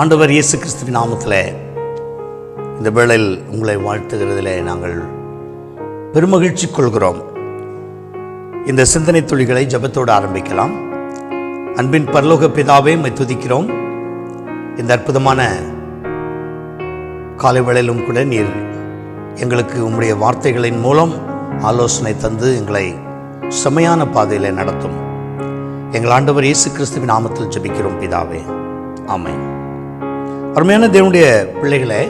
ஆண்டவர் இயேசு கிறிஸ்துவின் நாமத்தில் இந்த வேளையில் உங்களை வாழ்த்துகிறதிலே நாங்கள் பெருமகிழ்ச்சி கொள்கிறோம். இந்த சிந்தனை துளிகளை ஜெபத்தோடு ஆரம்பிக்கலாம். அன்பின் பரலோக பிதாவே துதிக்கிறோம். இந்த அற்புதமான காலை வேளையிலும் கூட நீர் எங்களுக்கு உம்முடைய வார்த்தைகளின் மூலம் ஆலோசனை தந்து எங்களை செமையான பாதையில் நடத்தும். எங்கள் ஆண்டவர் இயேசு கிறிஸ்துவின் நாமத்தில் ஜெபிக்கிறோம் பிதாவே. ஆமை அருமையான தேவனுடைய பிள்ளைகளே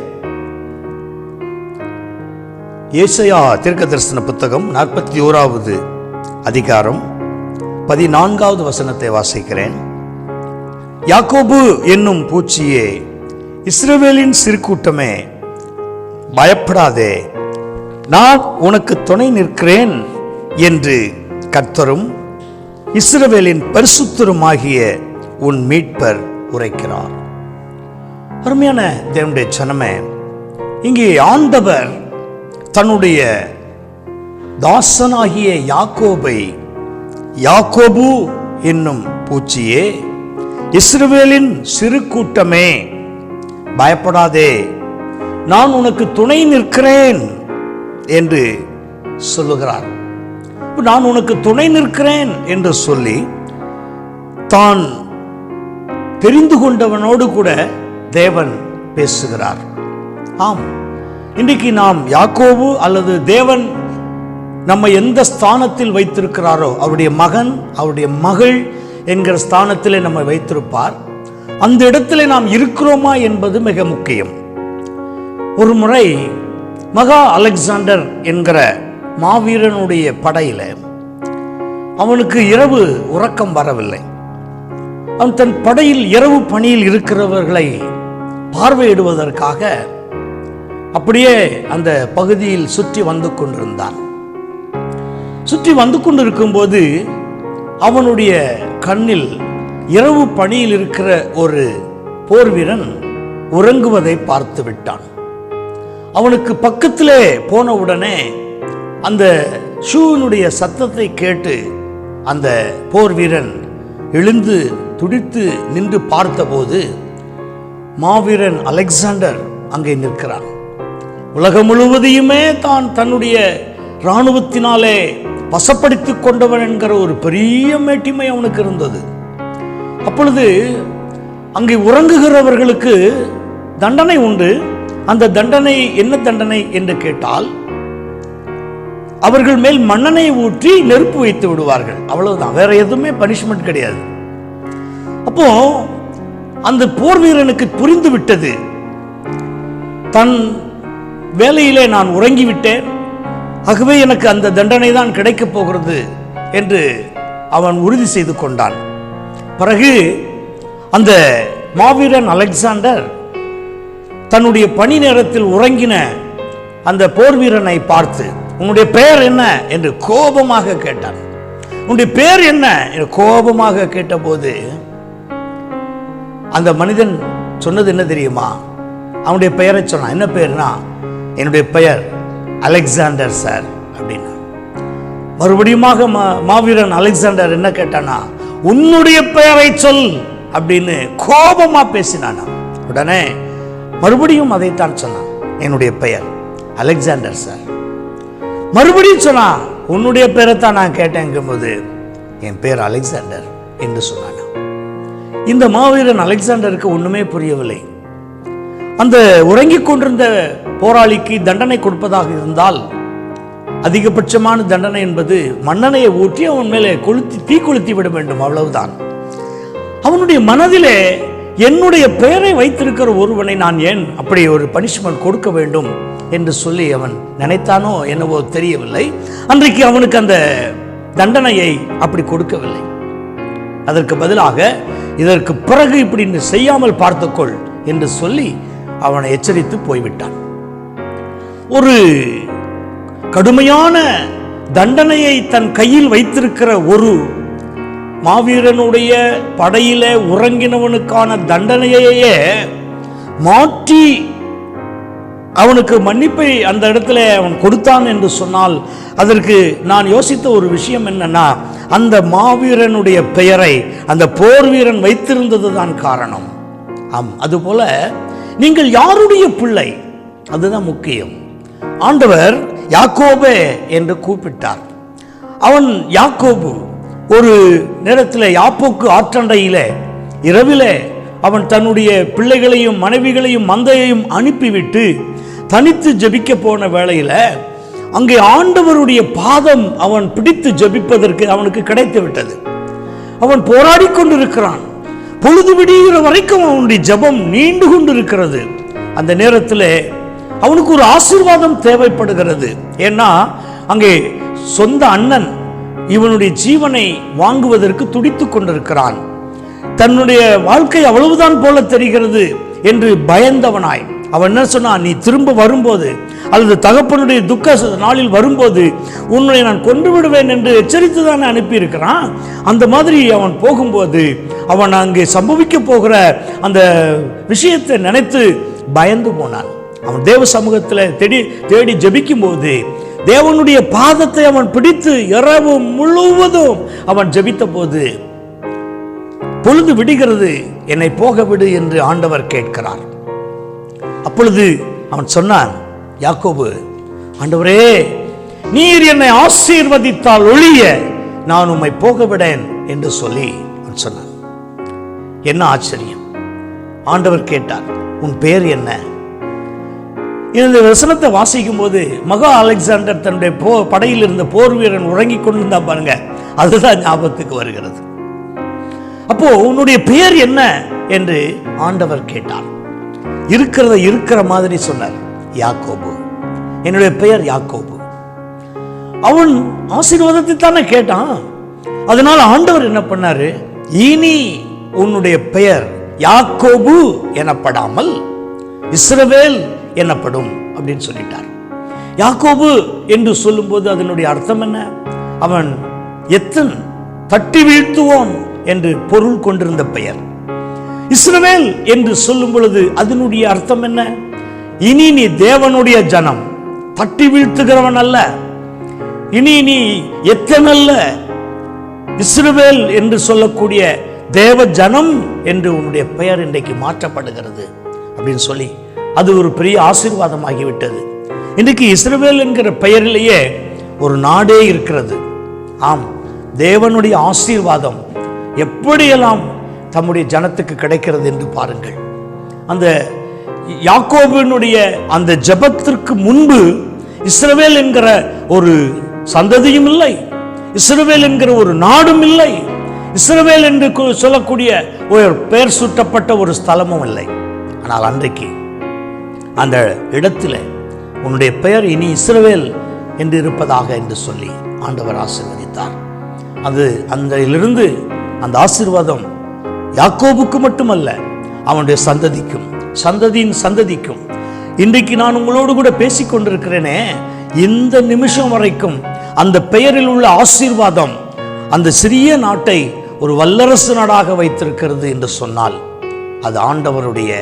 ஏசையா தீர்க்க தரிசன புத்தகம் நாற்பத்தி ஓராவது அதிகாரம் பதினான்காவது வசனத்தை வாசிக்கிறேன். யாக்கோபு என்னும் பூச்சியே இஸ்ரவேலின் சிறுகூட்டமே பயப்படாதே நான் உனக்கு துணை நிற்கிறேன் என்று கர்த்தரும் இஸ்ரவேலின் பரிசுத்தருமாகிய உன் மீட்பர் உரைக்கிறார். அருமையான தேவனுடைய சனமே இங்கே ஆண்டவர் தன்னுடைய தாசனாகிய யாக்கோபை யாக்கோபு என்னும் பூச்சியே இஸ்ரவேலின் சிறு கூட்டமே பயப்படாதே நான் உனக்கு துணை நிற்கிறேன் என்று சொல்லுகிறார். நான் உனக்கு துணை நிற்கிறேன் என்று சொல்லி தான் தெரிந்து கொண்டவனோடு கூட தேவன் பேசுகிறார். ஆம். இன்றைக்கு நாம் யாக்கோபு அல்லது தேவன் நம்ம எந்த ஸ்தானத்தில் வைத்திருக்கிறாரோ அவருடைய மகன் அவருடைய மகள் என்கிற ஸ்தானத்திலே நம்மை வைத்திருப்பார். அந்த இடத்துல நாம் இருக்கிறோமா என்பது மிக முக்கியம். ஒரு முறை மகா அலெக்சாண்டர் என்கிற மாவீரனுடைய படையில அவனுக்கு இரவு உறக்கம் வரவில்லை. அவன் தன் படையில் இரவு பணியில் இருக்கிறவர்களை பார்வையிடுவதற்காக அப்படியே அந்த பகுதியில் சுற்றி வந்து கொண்டிருந்தான். சுற்றி வந்து கொண்டிருக்கும்போது அவனுடைய கண்ணில் இரவு பணியில் இருக்கிற ஒரு போர் வீரன் உறங்குவதை பார்த்து விட்டான். அவனுக்கு பக்கத்திலே போன உடனே அந்த ஷூவினுடைய சத்தத்தை கேட்டு அந்த போர் வீரன் எழுந்து துடித்து நின்று பார்த்தபோது மாவீரன் அலெக்சாண்டர் அங்கே நிற்கிறான். உலகம் முழுவதையுமே தான் தன்னுடைய இராணுவத்தினாலே வசப்படுத்திக் கொண்டவன் என்கிற ஒரு பெரிய மேட்டிமை அவனுக்கு இருந்தது. அப்பொழுது அங்கே உறங்குகிறவர்களுக்கு தண்டனை உண்டு. அந்த தண்டனை என்ன தண்டனை என்று கேட்டால் அவர்கள் மேல் மண்ணனை ஊற்றி நெருப்பு வைத்து விடுவார்கள். அவ்வளவுதான். வேற எதுவுமே பனிஷ்மெண்ட் கிடையாது. அப்போ அந்த போர் வீரனுக்கு புரிந்து விட்டது. தன் வேலையிலே நான் உறங்கிவிட்டேன். ஆகவே எனக்கு அந்த தண்டனை தான் கிடைக்கப் போகிறது என்று அவன் உறுதி செய்து கொண்டான். பிறகு அந்த மாவீரன் அலெக்சாண்டர் தன்னுடைய பணி நேரத்தில் உறங்கின அந்த போர் வீரனை பார்த்து உன்னுடைய பெயர் என்ன? என்று கோபமாக கேட்டான். உன்னுடைய பெயர் என்ன? என்று கோபமாக கேட்டபோது அந்த மனிதன் சொன்னது என்ன தெரியுமா? அவனுடைய பெயரை சொன்னான். என்ன பெயர்னா என்னுடைய பெயர் அலெக்சாண்டர் சார் அப்படின்னா. மறுபடியுமாக மா- மாவீரன் அலெக்சாண்டர் என்ன கேட்டானா உன்னுடைய பெயரை சொல் அப்படின்னு கோபமா பேசினானா. உடனே மறுபடியும் அதைத்தான் சொன்னான். என்னுடைய பெயர் அலெக்சாண்டர் சார். மறுபடியும் சொன்னா உன்னுடைய பெயரை தான் நான் கேட்டேங்கும்போது என் பெயர் அலெக்சாண்டர் என்று சொன்னானா. இந்த மாவீரன் அலெக்சாண்டருக்கு ஒண்ணுமே புரியவில்லை. அந்த உறங்கிக் கொண்டிருந்த போராளிக்கு தண்டனை கொடுப்பதாக இருந்தால் அதிகபட்சமான தண்டனை என்பது மன்னனையை ஊற்றி அவன் மேலே கொளுத்தி தீ கொளுத்தி விட வேண்டும் அவ்வளவுதான். அவனுடைய மனதிலே என்னுடைய பெயரை வைத்திருக்கிற ஒருவனை நான் ஏன் அப்படி ஒரு பனிஷ்மெண்ட் கொடுக்க வேண்டும் என்று சொல்லி அவன் நினைத்தானோ என்னவோ தெரியவில்லை. அன்றைக்கு அவனுக்கு அந்த தண்டனையை அப்படி கொடுக்கவில்லை. அதற்கு பதிலாக இதற்கு பிறகு இப்படி செய்யாமல் பார்த்துக்கொள் என்று சொல்லி அவனை எச்சரித்து போய்விட்டான். ஒரு கடுமையான தண்டனையை தன் கையில் வைத்திருக்கிற ஒரு மாவீரனுடைய படையில உறங்கினவனுக்கான தண்டனையையே மாற்றி அவனுக்கு மன்னிப்பை அந்த இடத்துல அவன் கொடுத்தான் என்று சொன்னால் அதற்கு நான் யோசித்த ஒரு விஷயம் என்னன்னா அந்த மாவீரனுடைய பெயரை அந்த போர் வீரன் வைத்திருந்தது தான் காரணம். ஆம் அதுபோல நீங்கள் யாருடைய பிள்ளை? அதுதான் முக்கியம். ஆண்டவர் யாக்கோபே என்று கூப்பிட்டார். அவன் யாக்கோபு ஒரு நேரத்தில் யாப்போக்கு ஆற்றண்டையிலே இரவிலே அவன் தன்னுடைய பிள்ளைகளையும் மனைவிகளையும் மந்தையையும் அனுப்பிவிட்டு தனித்து ஜபிக்க போன வேளையில் அங்கே ஆண்டவருடைய பாதம் அவன் பிடித்து ஜெபிப்பதற்கு அவனுக்கு கிடைத்து விட்டது. அவன் போராடி கொண்டிருக்கிறான். பொழுது விடுகிற வரைக்கும் அவனுடைய ஜெபம் நீண்டு கொண்டிருக்கிறது. அந்த நேரத்தில் அவனுக்கு ஒரு ஆசீர்வாதம் தேவைப்படுகிறது. ஏன்னா அங்கே சொந்த அண்ணன் இவனுடைய ஜீவனை வாங்குவதற்கு துடித்து கொண்டிருக்கிறான். தன்னுடைய வாழ்க்கை அவ்வளவுதான் போல தெரிகிறது என்று பயந்தவனாய். அவன் என்ன சொன்னான் நீ திரும்ப வரும்போது அல்லது தகப்பனுடைய துக்க நாளில் வரும்போது உன்னை நான் கொண்டு விடுவேன் என்று எச்சரித்து தானே அனுப்பியிருக்கிறான்? அந்த மாதிரி அவன் போகும்போது அவன் அங்கே சம்பவிக்க போகிற அந்த விஷயத்தை நினைத்து பயந்து போனான். அவன் தேவ சமூகத்தில் தேடி தேடி ஜெபிக்கும் போது தேவனுடைய பாதத்தை அவன் பிடித்து இரவு முழுவதும் அவன் ஜபித்த போது பொழுது விடுகிறது என்னை போக விடு என்று ஆண்டவர் கேட்கிறார். அப்பொழுது அவன் சொன்னான் யாக்கோபு ஆண்டவரே நீர் என்னை ஆசீர்வதித்தால் ஒழிய நான் உம்மை போகவிடேன் என்று சொல்லி அவன் சொன்னான். என்ன ஆச்சரியம். ஆண்டவர் கேட்டார் உன் பேர் என்ன? இந்த வசனத்தை வாசிக்கும் போது மகா அலெக்சாண்டர் தன்னுடைய போ படையில் இருந்த போர் வீரன் உறங்கிக் கொண்டிருந்தா பாருங்க. அதுதான் ஞாபகத்துக்கு வருகிறது. அப்போ உன்னுடைய பெயர் என்ன? என்று ஆண்டவர் கேட்டார். இருக்கிறத இருக்கிற மாதிரி சொன்னார் யாக்கோபு. என்னுடைய பெயர் யாக்கோபு. அவன் ஆசீர்வாதத்தை தானே கேட்டான். அதனால ஆண்டவர் என்ன பண்ணாரு? இனி உன்னுடைய பெயர் யாக்கோபு எனப்படாமல் இஸ்ரவேல் எனப்படும் அப்படின்னு சொல்லிட்டார். யாக்கோபு என்று சொல்லும்போது அதனுடைய அர்த்தம் என்ன? அவன் எத்தன் தட்டி வீழ்த்துவோன் என்று பொருள் கொண்டிருந்த பெயர். இஸ்ரவேல் என்று சொல்லும் பொழுது அதனுடைய அர்த்தம் என்ன? இனி நீ தேவனுடைய ஜனம் தட்டி வீழ்த்துகிறவன் அல்ல. இனி நீ எத்தனல்ல இஸ்ரவேல் என்று சொல்லக்கூடிய தேவ ஜனம் என்று உன்னுடைய பெயர் இன்றைக்கு மாற்றப்படுகிறது அப்படின்னு சொல்லி அது ஒரு பெரிய ஆசீர்வாதமாகிவிட்டது. இன்றைக்கு இஸ்ரவேல் என்கிற பெயரிலேயே ஒரு நாடே இருக்கிறது. ஆம் தேவனுடைய ஆசீர்வாதம் எப்படியெல்லாம் தம்முடைய ஜனத்துக்கு கிடைக்கிறது என்று பாருங்கள். அந்த யாக்கோபினுடைய அந்த ஜெபத்திற்கு முன்பு இஸ்ரவேல் என்கிற ஒரு சந்ததியும் இல்லை. இஸ்ரவேல் என்கிற ஒரு நாடும் இல்லை. இஸ்ரவேல் என்று சொல்லக்கூடிய ஒரு பெயர் சூட்டப்பட்ட ஒரு ஸ்தலமும் இல்லை. ஆனால் அன்றைக்கு அந்த இடத்துல உன்னுடைய பெயர் இனி இஸ்ரவேல் என்று இருப்பதாக என்று சொல்லி ஆண்டவர் ஆசீர்வதித்தார். அது அந்த அந்த ஆசீர்வாதம் யாக்கோபுக்கு மட்டுமல்ல அவனுடைய சந்ததிக்கும் சந்ததியின் சந்ததிக்கும். இன்றைக்கு நான் உங்களோடு கூட பேசிக் கொண்டிருக்கிறேனே இந்த நிமிஷம் வரைக்கும் அந்த பெயரில் உள்ள ஆசீர்வாதம் அந்த சிறிய நாட்டை ஒரு வல்லரசு நாடாக வைத்திருக்கிறது என்று சொன்னால் அது ஆண்டவருடைய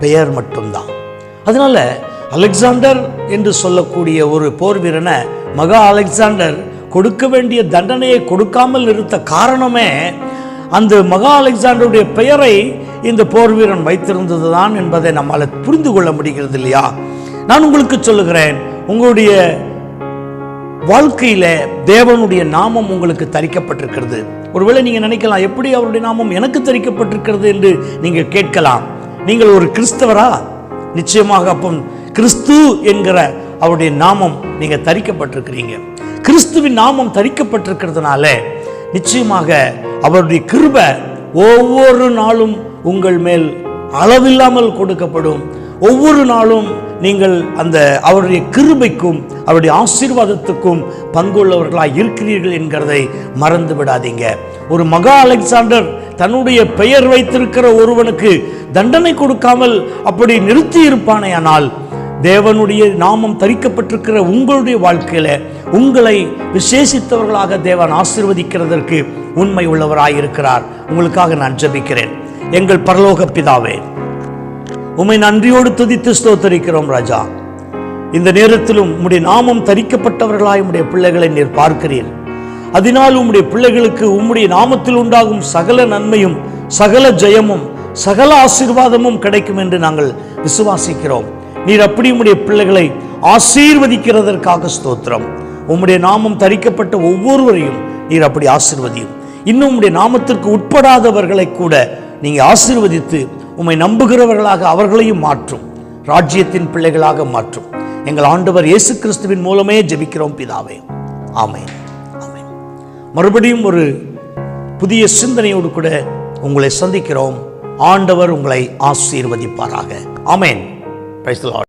பெயர் மட்டும்தான். அதனால அலெக்சாண்டர் என்று சொல்லக்கூடிய ஒரு போர் வீரனை மகா அலெக்சாண்டர் கொடுக்க வேண்டிய தண்டனையை கொடுக்காமல் இருந்த காரணமே அந்த மகா அலெக்சாண்டருடைய பெயரை இந்த போர் வீரன் வைத்திருந்தது தான் என்பதை நம்மால் புரிந்து கொள்ள முடிகிறது இல்லையா? நான் உங்களுக்கு சொல்லுகிறேன் உங்களுடைய வாழ்க்கையில் தேவனுடைய நாமம் உங்களுக்கு தரிக்கப்பட்டிருக்கிறது. ஒருவேளை நீங்க நினைக்கலாம் எப்படி அவருடைய நாமம் எனக்கு தரிக்கப்பட்டிருக்கிறது என்று நீங்க கேட்கலாம். நீங்கள் ஒரு கிறிஸ்தவரா? நிச்சயமாக அப்போ கிறிஸ்து என்கிற அவருடைய நாமம் நீங்க தரிக்கப்பட்டிருக்கிறீங்க. கிறிஸ்துவின் நாமம் தரிக்கப்பட்டிருக்கிறதுனால நிச்சயமாக அவருடைய கிருப ஒவ்வொரு நாளும் உங்கள் மேல் அளவில்லாமல் கொடுக்கப்படும். ஒவ்வொரு நாளும் நீங்கள் அந்த அவருடைய கிருபைக்கும் அவருடைய ஆசீர்வாதத்துக்கும் பங்குள்ளவர்களாக இருக்கிறீர்கள் என்கிறதை மறந்து விடாதீங்க. ஒரு மகா அலெக்சாண்டர் தன்னுடைய பெயர் வைத்திருக்கிற ஒருவனுக்கு தண்டனை கொடுக்காமல் அப்படி நிறுத்தி இருப்பானேயானால் தேவனுடைய நாமம் தரிக்கப்பட்டிருக்கிற உங்களுடைய வாழ்க்கையில உங்களை விசேஷித்தவர்களாக தேவன் ஆசிர்வதிக்கிறதற்கு உண்மை உள்ளவராய் இருக்கிறார். உங்களுக்காக நான் ஜெபிக்கிறேன். எங்கள் பரலோக பிதாவே உம்மை நன்றியோடு துதித்து ஸ்தோத்தரிக்கிறோம் ராஜா. இந்த நேரத்திலும் உம்முடைய நாமம் தரிக்கப்பட்டவர்களாய் உம்முடைய பிள்ளைகளை நீர் பார்க்கிறீர். அதனால் உம்முடைய பிள்ளைகளுக்கு உம்முடைய நாமத்தில் உண்டாகும் சகல நன்மையும் சகல ஜெயமும் சகல ஆசீர்வாதமும் கிடைக்கும் என்று நாங்கள் விசுவாசிக்கிறோம். நீர் அப்படி உம்முடைய பிள்ளைகளை ஆசீர்வதிக்கிறதற்காக ஸ்தோத்திரம். உம்முடைய நாமம் தரிக்கப்பட்ட ஒவ்வொருவரையும் நீர் அப்படி ஆசிர்வதியும். இன்னும் உம்முடைய நாமத்திற்கு உட்படாதவர்களை கூட நீங்கள் ஆசிர்வதித்து உம்மை நம்புகிறவர்களாக அவர்களையும் மாற்றும். ராஜ்யத்தின் பிள்ளைகளாக மாற்றும். எங்கள் ஆண்டவர் இயேசு கிறிஸ்துவின் மூலமே ஜெபிக்கிறோம் பிதாவே. ஆமென். ஆமென். மறுபடியும் ஒரு புதிய சிந்தனையோடு கூட உங்களை சந்திக்கிறோம். ஆண்டவர் உங்களை ஆசீர்வதிப்பாராக. ஆமேன். Praise.